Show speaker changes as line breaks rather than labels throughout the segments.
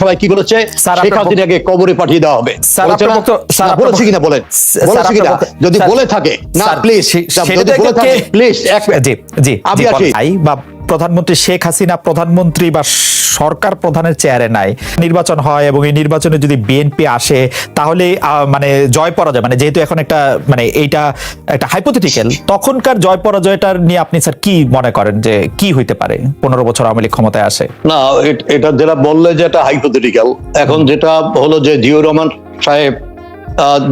সবাই কি বলেছে? শেখ হাসিনাকে কবরে পাঠিয়ে দেওয়া হবে। বলেছে কিনা বলেন? বলেছে কিনা? যদি বলে থাকে না প্লিজ যদি বলে থাকে প্লিজ এক
জি জি
আমি আসি।
বা প্রধানমন্ত্রী শেখ হাসিনা প্রধানমন্ত্রী বা সরকার প্রধানের চেয়ারে নাই। নির্বাচন হয় এবং এই নির্বাচনে যদি বিএনপি আসে তাহলে মানে জয় পরাজয় মানে যেহেতু এখন একটা মানে এইটা একটা হাইপোথেটিক্যাল তখনকার জয় পরাজয়টার নিয়ে আপনি স্যার কি মনে করেন যে কি হইতে পারে? পনেরো বছর আওয়ামী লীগ ক্ষমতায় আসে।
না এটা যেটা বললে যে এটা হাইপোথেটিক্যাল এখন যেটা হলো যে জিয়র রহমান সাহেব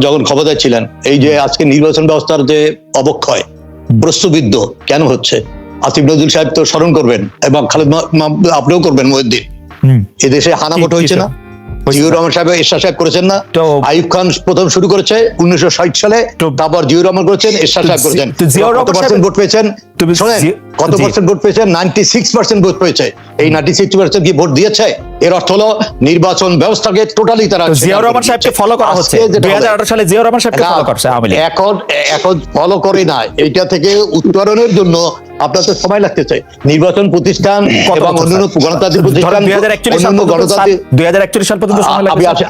যখন ক্ষমতায় ছিলেন এই যে আজকে নির্বাচন ব্যবস্থার যে অবক্ষয় প্রশ্নবিদ্ধ কেন হচ্ছে? আসিফ নজরুল সাহেব তো স্মরণ করবেন এবং খালেদ আপনিও করবেন মহিউদ্দিন। এদেশে হানা ভোট হয়েছে না। জিয়ুর রহমান সাহেব এরশাদ সাহেব করেছেন না। আইব খান প্রথম শুরু করেছে উনিশশো ষাট সালে। তারপর জিয়ুর রহমান করেছেন এরশাদ সাহেব করেছেন। কত পার্সেন্ট ভোট পেয়েছেন? শোনেন কত পার্সেন্ট ভোট পেয়েছেন? নাইনটি সিক্স পার্সেন্ট ভোট পেয়েছে। এই নাইনটি সিক্স পার্সেন্ট কি ভোট দিয়েছে? এর অর্থ হলো নির্বাচন ব্যবস্থাকে টোটালি তারা
জিয়াউর রহমান সাহেবকে ফলো করা হচ্ছে।
আজকে যেটা
দুই হাজার
হবে-
আঠারো সালে জিয়াউর রহমান সাহেবকে ফলো করছে আওয়ামী লীগ।
এখন এখন ফলো করে না এইটা থেকে উত্তরণের জন্য আপনার তো সময় লাগতেছে। নির্বাচন প্রতিষ্ঠান এবং অন্যান্য গণতান্ত্রিক প্রতিষ্ঠান
2041 সাল পর্যন্ত
গণতান্ত্রিক
2041 সাল পর্যন্ত সময়
আমি
লাগবে।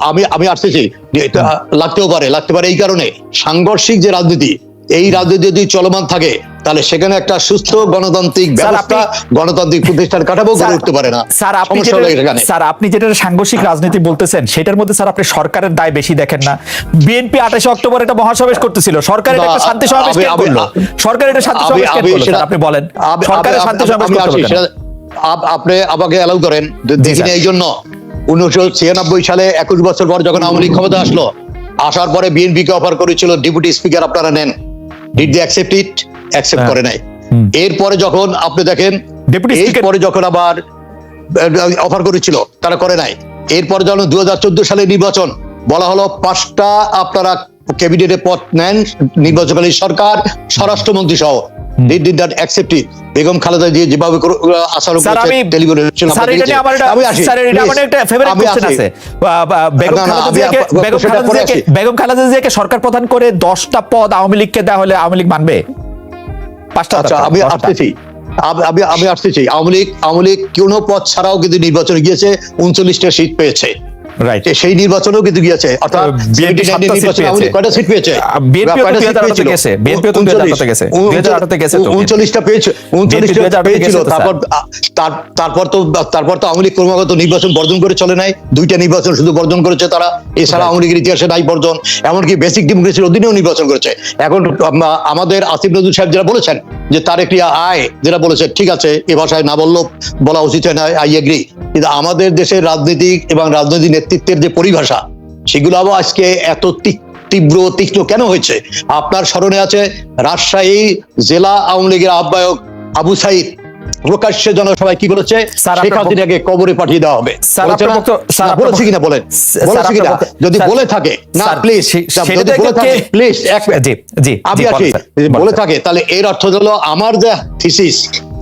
আমি আমি আসতেছি। এটা লাগতেও পারে লাগতে পারে এই কারণে। সাংঘর্ষিক যে রাজনীতি এই রাজনীতি যদি চলমান থাকে তাহলে সেখানে একটা সুস্থ গণতান্ত্রিক ব্যবস্থা গণতান্ত্রিক প্রতিষ্ঠান কাঠামো গড়ে উঠতে পারে না।
স্যার আপনি যেটা স্যার আপনি যেটা সাংঘর্ষিক রাজনীতি বলতেছেন সেটার মধ্যে স্যার আপনি সরকারের দায় বেশি দেখেন না। বিএনপি আঠাশে অক্টোবর একটা মহাসমাবেশ করতেছিল। সরকার এটা একটা শান্তি সমাবেশ করল? সরকার এটা শান্তি সমাবেশ করল আপনি বলেন। সরকারের শান্তি সমাবেশ করতে
আপনি আমাকে অ্যালাউ করেন। দেখিনি এই জন্য উনিশশো ছিয়ানব্বই সালে একুশ বছর পর যখন আওয়ামী লীগ ক্ষমতা আসলো আসার পরে বিএনপি কে অফার করেছিল ডেপুটি স্পিকার আপনারা নেন। Did the accept it accept. করে নাই। এরপরে যখন আপনি দেখেন এরপরে যখন আবার অফার করেছিল তারা করে নাই। এরপরে যখন দু চোদ্দ সালে নির্বাচন বলা হলো পাঁচটা আপনারা ক্যাবিনেটে পথ নেন নির্বাচনকালীন সরকার স্বরাষ্ট্রমন্ত্রী সহ। বেগম খালেদা যেভাবে
বা- বেগম খালেদা জিয়াকে সরকার প্রধান করে 10টা পদ আওয়ামী লীগকে দেওয়া হলে আওয়ামী লীগ মানবে? পাঁচটা
আচ্ছা আমি আসতেছি। আমি আমি আসতেছি। আওয়ামী লীগ আওয়ামী লীগ কোনো পদ ছাড়াও কিন্তু নির্বাচনে গিয়েছে উনচল্লিশটা সিট পেয়েছে।
রাইট
সেই নির্বাচনেও কিন্তু গিয়েছে। অর্থাৎ
বিএনপি
79
সাতটা সিট
নির্বাচনে আওয়ামী লীগ
পেয়েছে।
কয়টা সিট পেয়েছে?
বিএনপি
কয়টা সিট
2018 গেছে, বিএনপি তো 2018 গেছে, গেছে তো।
39টা পেয়েছে। 39টা পেয়েছিল। তারপর তারপর তো তারপর তো আওয়ামী লীগ ক্রমাগত নির্বাচন বর্জন করে চলে নাই। দুইটা নির্বাচন শুধু বর্জন করেছে তারা। এছাড়া আওয়ামী লীগের ইতিহাসে নাই বর্জন। এমনকি বেসিক ডেমোক্রেসির অধীনেও নির্বাচন করেছে। এখন আমাদের আসিফ নজরুল সাহেব যেটা বলেছেন যে তার একটি আয় যেটা বলেছে ঠিক আছে এ ভাষায় না বললেও বলা উচিত হয় না আই এগ্রি কিন্তু আমাদের দেশের রাজনীতিক এবং রাজনৈতিক নেতৃত্বের যে পরিভাষা সেগুলো আবার আজকে এত তীব্র তীক্ষ্ণ কেন হয়েছে? আপনার স্মরণে আছে রাজশাহী জেলা আওয়ামী লীগের আহ্বায়ক আবু সাইদ। প্রকাশ্যে জনসভায় কি বলেছে?
স্যার,
শেখ হাসিনাকে কবরে পাঠিয়ে দেওয়া হবে। বলেছে কিনা বলেন? বলেছে কিনা? যদি বলে থাকে না প্লিজ যদি বলে থাকে প্লিজ এক
জি জি
আমি বলে থাকে তাহলে এর অর্থ হলো আমার যে থিসিস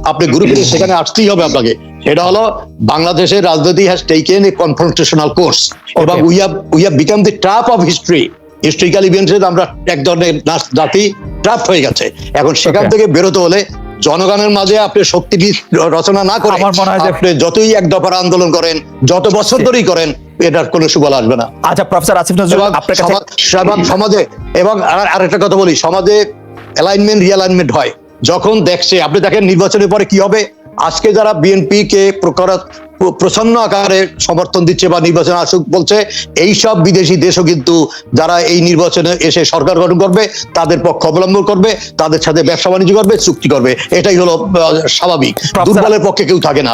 আপনি গ্রুপে সেখানে আসতেই হবে আপনাকে। সেটা হলো বাংলাদেশের রাজনীতি has taken a confrontational course এবং we have we have become the trap of history historical events আমরা এক ধরনের জাতি ট্রাপ হয়ে গেছে। এখন সেখান থেকে বেরোতে হলে জনগণের মাঝে আপনি শক্তি রচনা না করে
মনে হয়
আপনি যতই এক দফার আন্দোলন করেন যত বছর ধরেই করেন এটার কোনো সুফল আসবে না।
আচ্ছা প্রফেসর আসিফ নজরুল আপনার কাছে
সমাজে এবং আর- আরেকটা কথা বলি সমাজে অ্যালাইনমেন্ট রিঅ্যালাইনমেন্ট হয়। যখন দেখছে আপনি দেখেন নির্বাচনের পরে কি হবে? আজকে যারা বিএনপি কে প্রকার- প্র- প্রচ্ছন্ন আকারে সমর্থন দিচ্ছে বা নির্বাচন আসুক বলছে এই সব বিদেশি দেশও কিন্তু যারা এই নির্বাচনে এসে সরকার গঠন করবে তাদের পক্ষ অবলম্বন করবে তাদের সাথে ব্যবসা বাণিজ্য করবে চুক্তি করবে। এটাই হলো স্বাভাবিক। দুর্বলের পক্ষে কেউ থাকে না।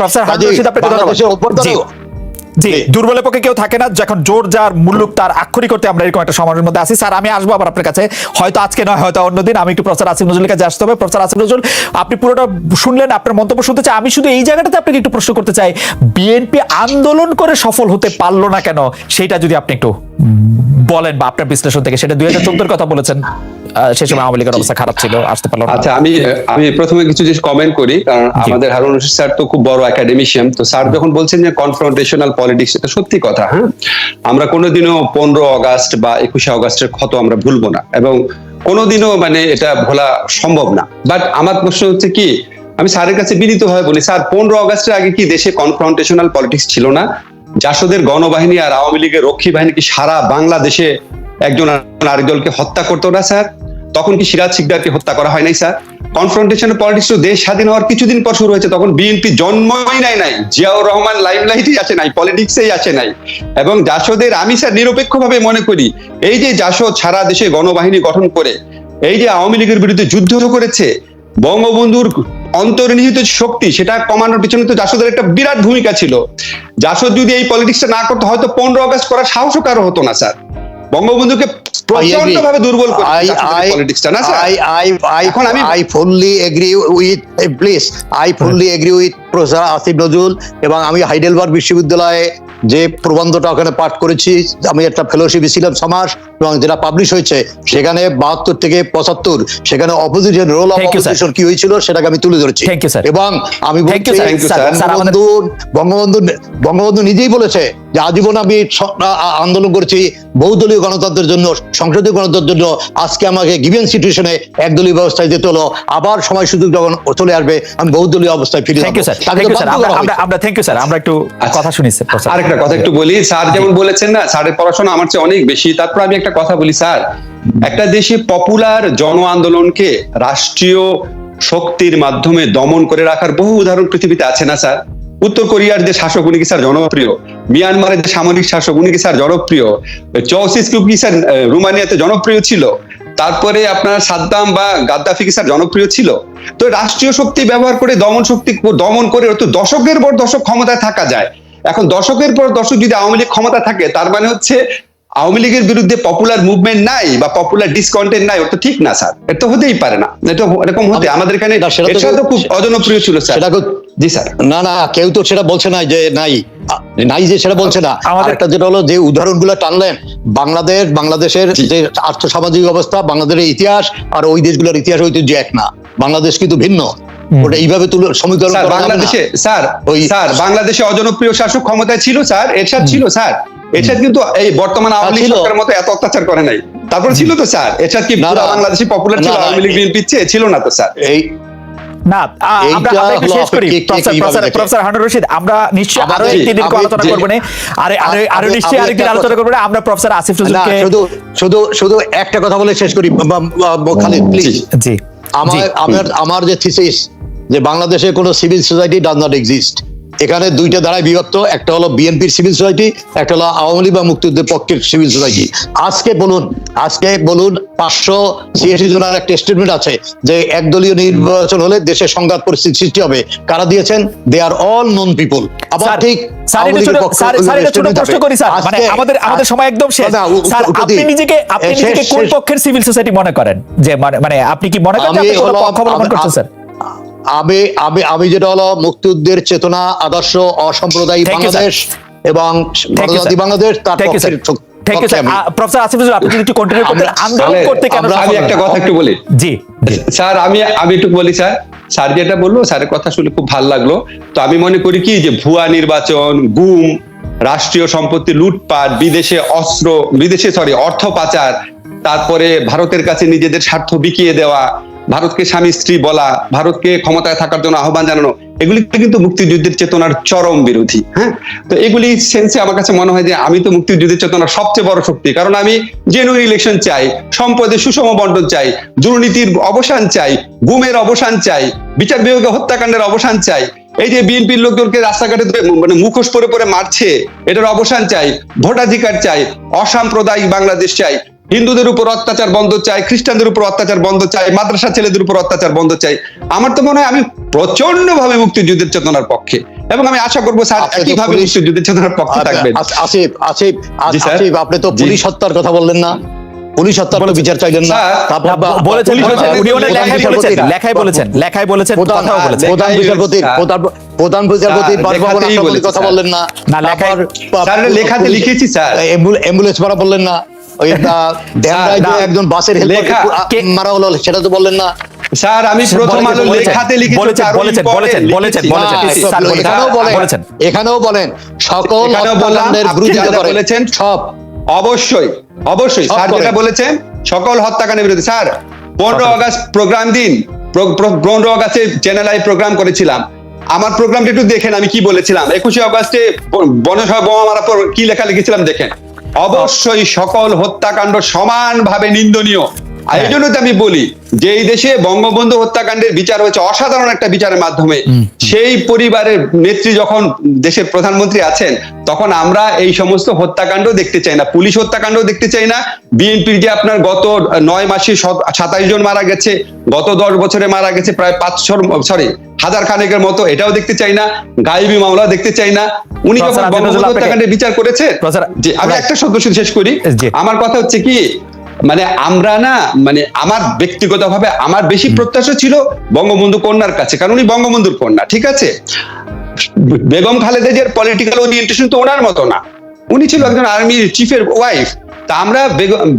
জি। দুর্বলের পক্ষে কেউ থাকে না যখন জোর যার মুল্লুক তার আক্ষরিক করতে আমরা এরকম একটা সমাজের মধ্যে আছি। স্যার আমি আসব আবার আপনার কাছে। হয়তো আজকে নয় হয়তো অন্যদিন। আমি একটু প্রচার আসিফ নজরুলের কাছে আসতে হবে। প্রচার আসিফ নজরুল আপনি পুরোটা শুনলেন আপনার মন্তব্য শুনতে চাই। আমি শুধু এই জায়গাটাতে আপনাকে একটু প্রশ্ন করতে চাই। বিএনপি আন্দোলন করে সফল হতে পারল না কেন? সেটা যদি আপনি একটু বলেন বা আপনার বিশ্লেষণ থেকে। সেটা দুই হাজার চোদ্দোর কথা বলেছেন। আহ, সে সময় আওয়ামী লীগের অবস্থা খারাপ ছিল আসতে পারল
আচ্ছা আমি আমি প্রথমে কিছু জিনিস কমেন্ট করি কারণ আমাদের হারুন রশিদ স্যার তো খুব বড় একাডেমিশিয়ান তো স্যার যখন বলছেন যে কনফ্রন্টেশনাল পলিটিক্স এটা সত্যি কথা হ্যাঁ? আমরা কোনোদিনও পনেরো আগস্ট বা একুশে আগস্টের ক্ষত আমরা ভুলবো না এবং কোনোদিনও মানে এটা ভোলা সম্ভব না। বাট আমার প্রশ্ন হচ্ছে কি আমি স্যারের কাছে বিনীত হয়ে বলি স্যার পনেরো আগস্টের আগে কি দেশে কনফ্রন্টেশনাল পলিটিক্স ছিল না? জাসদের গণবাহিনী আর আওয়ামী লীগের রক্ষী বাহিনী কি সারা বাংলাদেশে একজন আরেকজনকে হত্যা করতো না, স্যার? তখন কি সিরাজ সিকদারকে হত্যা করা হয় নাই, স্যার? কনফ্রন্টেশন পলিটিক্স তো দেশ স্বাধীন হওয়ার কিছুদিন পর শুরু হয়েছে, তখন বিএনপি জন্মই নাই নাই, জিয়াউর রহমান লাইমলাইটই আছে নাই পলিটিক্সেই আসে নাই। এবং জাসদের আমি, স্যার, নিরপেক্ষভাবে মনে করি, এই যে জাসদ সারা দেশে গণবাহিনী গঠন করে, এই যে আওয়ামী লীগের বিরুদ্ধে যুদ্ধ করেছে, বঙ্গবন্ধুর অন্তর্নিহিত শক্তি সেটা কমানোর পিছনে তো জাসদের একটা বিরাট ভূমিকা ছিল। জাসদ যদি এই পলিটিক্সটা না করতো হয়তো পনেরো আগস্ট করার সাহসও কারও হতো না স্যার। বঙ্গবন্ধুকে দুর্বল করে পলিটিক্সটা না স্যার? এখন আমি-
agree with, eh, please, I fully agree professor Asif Nazrul এবং আমি হাইডেলবার্গ বিশ্ববিদ্যালয়ে যে প্রবন্ধটা ওখানে পাঠ করেছি আমি একটা ফেলোশিপ ছিলাম সমাজ এবং যেটা পাবলিশ হয়েছে সেখানে বাহাত্তর থেকে পঁচাত্তর সেখানে অপোজিশন রোল অফ. অপোজিশন কি হয়েছিল সেটাকে আমি তুলে ধরেছি. এবং আমি বঙ্গবন্ধু বঙ্গবন্ধু বঙ্গবন্ধু নিজেই বলেছে যে আজীবন আমি আন্দোলন করছি বহুদলীয় গণতন্ত্রের জন্য সংসদীয় গণতন্ত্রের জন্য। আজকে আমাকে গিভেন সিচুয়েশনে একদলীয় ব্যবস্থায় যেতে হলো। আবার সময় সুযোগ যখন চলে আসবে আমি বহুদলীয় অবস্থায় ফিরে
thank you sir thank you sir আমরা থ্যাংক ইউ স্যার আমরা একটু
আচ্ছা।
কথা শুনি স্যার।
আরেকটা কথা একটু বলি স্যার যেমন বলেছেন না স্যারের পড়াশোনা আমার চেয়ে অনেক বেশি। তারপর আমি একটা কথা বলি, স্যার। একটা দেশে পপুলার জন আন্দোলনকে রাষ্ট্রীয় শক্তির মাধ্যমে দমন করে রাখার বহু উদাহরণ পৃথিবীতে আছে না, স্যার? উত্তর কোরিয়ার যে শাসক, উনি কি, স্যার, জনপ্রিয়? মিয়ানমারের যে সামরিক শাসক, উনি কি, স্যার, জনপ্রিয়? চৌসিসকু কি স্যার রোমানিয়াতে জনপ্রিয় ছিল। তারপরে আপনার সাদ্দাম বা গাদ্দাফি কি, স্যার, জনপ্রিয় ছিল? তো রাষ্ট্রীয় শক্তি ব্যবহার করে দমন শক্তি দমন করে তো দশকের পর দশক ক্ষমতায় থাকা যায়। এখন দশকের পর দশক যদি আওয়ামী লীগ ক্ষমতা থাকে, তার মানে হচ্ছে আওয়ামী লীগের বিরুদ্ধে পপুলার মুভমেন্ট নাই বা পপুলার ডিসকন্টেন্ট নাই ওটা ঠিক না স্যার। এটা হতেই পারে না। এটা এরকম হতে আমাদের এখানে
সেটা তো-
খুব অজনপ্রিয় ছিল স্যার।
সেটা
জি স্যার।
না না কেউ তো সেটা বলছে না যে নাই। নাই যে সেটা বলছে না। একটা যেটা হলো যে উদাহরণগুলো টানলেন বাংলাদেশ বাংলাদেশের। যে আর্থসামাজিক অবস্থা বাংলাদেশের ইতিহাস আর ওই দেশগুলোর ইতিহাস ঐতিহ্য এক না। বাংলাদেশ কিন্তু ভিন্ন। ওটা এইভাবে তুলে সমীকরণ।
বাংলাদেশে স্যার
ওই-
স্যার বাংলাদেশে অজনপ্রিয় শাসক ক্ষমতায় ছিল স্যার এরশাদ ছিল স্যার। এরশাদ কিন্তু এই বর্তমান আওয়ামী লীগ সরকারের মতো এত অত্যাচার করে নাই। তারপর ছিল তো স্যার। এরশাদ কি পুরো। বাংলাদেশে পপুলার ছিল আওয়ামী লীগ ছিল না তো স্যার।
এই
না আমরা একটু শেষ করি।
আপনি কে- কে
প্রফেসর প্রফেসর হারুন রশিদ আমরা নিশ্চয়ই
আরও
একটি দিন আলোচনা
জি।
করব না। আরে আরে
আরও
নিশ্চয়ই আরেকদিন আলোচনা
কথা-
করব না। আমরা প্রফেসর আসিফ
না
নজরুলকে
শুধু শুধু শুধু একটা কথা বলে শেষ করি। খালিদ প্লিজ।
জি
আমার আমার আমার যে থিসিস যে বাংলাদেশে কোনো civil society does not exist এখানে দুইটা ধারায় বিভক্ত একটা হলো বিএনপির সিভিল সোসাইটি একটা হলো আওয়ামী লীগ বা মুক্তিযুদ্ধের পক্ষের সিভিল সোসাইটি। আজকে বলুন আজকে বলুন পাঁচশো ছিয়াশি জনের একটা স্টেটমেন্ট আছে যে একদলীয় নির্বাচন হলে দেশের সংঘাত পরিস্থিতি সৃষ্টি হবে। কারা দিয়েছেন? দে আর অল নন পিপল আবার ঠিক।
মানে
আজকে-
আমাদের আমাদের সময় একদম শেষ। স্যার আপনি নিজেকে আপনি নিজেকে কোন। পক্ষের সিভিল সোসাইটি মনে করেন? যে মানে মানে আপনি কি মনে করেন আপনি কোনো পক্ষ অবলম্বন করছেন স্যার?
আমি আমি আমি যেটা হলো মুক্তিযুদ্ধের চেতনা আদর্শ অসাম্প্রদায়িক. বাংলাদেশ এবং
sir.
বাংলাদেশ তার আমি।
প্রফেসর আসিফ আপনি যদি একটু কন্টিনিউ করতেন আন্দোলন করতে কেন
আমি একটা কথা একটু বলি
জি
স্যার আমি আমি একটু বলি স্যার স্যার যেটা বলল স্যারের কথা শুনে খুব ভালো লাগল তো আমি মনে করি কি যে ভুয়া নির্বাচন গুম রাষ্ট্রীয় সম্পত্তি লুটপাট বিদেশে অস্ত্র বিদেশে সরি অর্থ পাচার তারপরে ভারতের কাছে নিজেদের স্বার্থ বিকিয়ে দেওয়া ভারতকে স্বামী স্ত্রী বলা, ভারতকে ক্ষমতায় থাকার জন্য আহ্বান জানানো এগুলি কিন্তু মুক্তিযুদ্ধের চেতনার চরম বিরোধী হ্যাঁ? তো এগুলি সেন্সে আমার কাছে মনে হয় যে আমি তো মুক্তিযুদ্ধের চেতনার সবচেয়ে বড় শক্তি, কারণ আমি জেনুইন ইলেকশন চাই সম্পদের সুষম বন্টন চাই, দুর্নীতির অবসান চাই, গুমের অবসান চাই, বিচার বিভাগে হত্যাকাণ্ডের অবসান চাই, এই যে বিএনপির লোকজনকে রাস্তাঘাটে মানে মুখোশ পরে পরে মারছে, এটার অবসান চাই, ভোটাধিকার চাই, অসাম্প্রদায়িক বাংলাদেশ চাই হিন্দুদের উপর অত্যাচার বন্ধ চাই খ্রিস্টানদের উপর অত্যাচার বন্ধ চাই মাদ্রাসা ছেলেদের উপর অত্যাচার বন্ধ চাই। আমার তো মনে হয় আমি প্রচণ্ড ভাবে মুক্তিযুদ্ধের চেতনার পক্ষে। এবং আমি আশা করব স্যার একইভাবে মুক্তিযুদ্ধের চেতনার পক্ষে থাকবেন।
আসিফ আসিফ আসিফ আপনি তো পুলিশ হত্যার কথা বললেন না। পুলিশ হত্যার বিচার চাইলেন না।
বলেছেন লেখায় বলেছেন লেখায় বলেছেন
প্রধান
কথাও বলেছেন।
প্রধান বিচারপতি প্রধান বিচারপতি বাসভবন কথা বললেন না।
লেখাতে লিখেছি, স্যার।
অ্যাম্বুল- অ্যাম্বুলেন্স ভাড়া বললেন না। ওই ধ্যানরায় যে
না,
একজন বাসের
লেখা-
হেল্পার
কে-
মারা হলো সেটা তো বললেন না।
স্যার আমি প্রথম আলো লেখাতে লিখেছি
বলেছেন, বলেছেন, বলেছেন, বলেছেন,
লিখেছি।
বলেছেন,
না,
স্যার, বলেছেন,
এখানেও বলেন
বলেছেন।
এখানেও বলেন সকল হত্যাকাণ্ডের বিরোধিতা
বলেছেন,
সব।
অবশ্যই অবশ্যই স্যার যেটা বলেছেন সকল হত্যাকাণ্ডের বিরুদ্ধে স্যার পনেরো আগস্ট প্রোগ্রাম দিন পনেরো আগস্টে চ্যানেল আই প্রোগ্রাম করেছিলাম। আমার প্রোগ্রামটা একটু দেখেন আমি কি বলেছিলাম। একুশে অগস্টে বনসভা বোমা মারার পর কি লেখা লিখেছিলাম দেখেন। অবশ্যই সকল হত্যাকাণ্ড সমানভাবে নিন্দনীয়। আর এই জন্য আমি বলি যে এই দেশে বঙ্গবন্ধু হত্যাকাণ্ডের বিচার হয়েছে অসাধারণ একটা বিচারের মাধ্যমে সেই পরিবারের নেত্রী যখন দেশের প্রধানমন্ত্রী আছেন তখন আমরা এই সমস্ত হত্যাকাণ্ড দেখতে চাই না পুলিশ হত্যাকাণ্ড দেখতে চাই না। বিএনপির যে আপনার গত নয় মাসে সাতাইশ জন মারা গেছে গত দশ বছরে মারা গেছে প্রায় পাঁচশোর সরি হাজার খানেকের মতো এটাও দেখতে চাই না গাইবি মামলা দেখতে চাই না। উনি যখন বঙ্গবন্ধু হত্যাকাণ্ডের বিচার করেছে যে আমি একটা শব্দ শুধু শেষ করি আমার কথা হচ্ছে কি মানে আমরা না মানে আমার ব্যক্তিগতভাবে আমার বেশি প্রত্যাশা ছিল বঙ্গবন্ধু কন্যার কাছে কারণ উনি বঙ্গবন্ধুর কন্যা ঠিক আছে? বেগম খালেদা জিয়ার পলিটিক্যাল ওরিয়েন্টেশন তো ওনার মতো না। উনি ছিল একজন আর্মির চিফের ওয়াইফ তা আমরা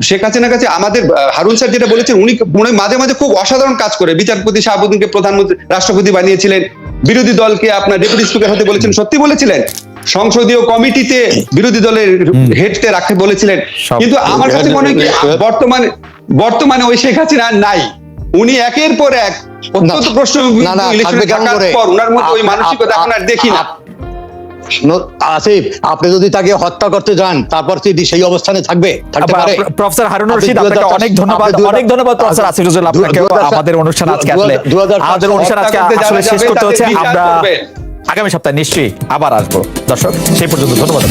শেখ হাসিনার কাছে আমাদের হারুন স্যার যেটা বলেছেন উনি উনি মাঝে মাঝে খুব অসাধারণ কাজ করে। বিচারপতি শাহাবুদ্দিনকে প্রধানমন্ত্রী রাষ্ট্রপতি বানিয়েছিলেন বিরোধী দলকে আপনার ডেপুটি স্পিকার হতে বলেছেন সত্যি বলেছিলেন। সংসদীয় কমিটিতে বিরোধী দলের হেডতে রাখতে বলেছিলেন। কিন্তু আমার কাছে মনে হয় বর্তমানে বর্তমানে ওই শেখ হাসিনা নাই। উনি একের পর এক অত্যন্ত প্রশ্ন
না না
ইলেকশনে
কেমন
থাকার
করে?
পর ওনার মধ্যে ওই মানসিকতা এখন আর দেখি ন-
আসিফ আপনি যদি তাকে হত্যা করতে যান তারপর তিনি সেই অবস্থানে থাকবে থাকতে পারে।
প্রফেসর হারুন রশিদ আপনাকে অনেক ধন্যবাদ অনেক ধন্যবাদ প্রফেসর আসিফ
রুজুল
আপনাকে আমাদের অনুষ্ঠান আজকে আসলে
2004
আমাদের অনুষ্ঠান আজকে আসলে শেষ করতে হচ্ছে আমরা আগামী সপ্তাহে নিশ্চয়ই আবার আসব। দর্শক সেই পর্যন্ত ধন্যবাদ।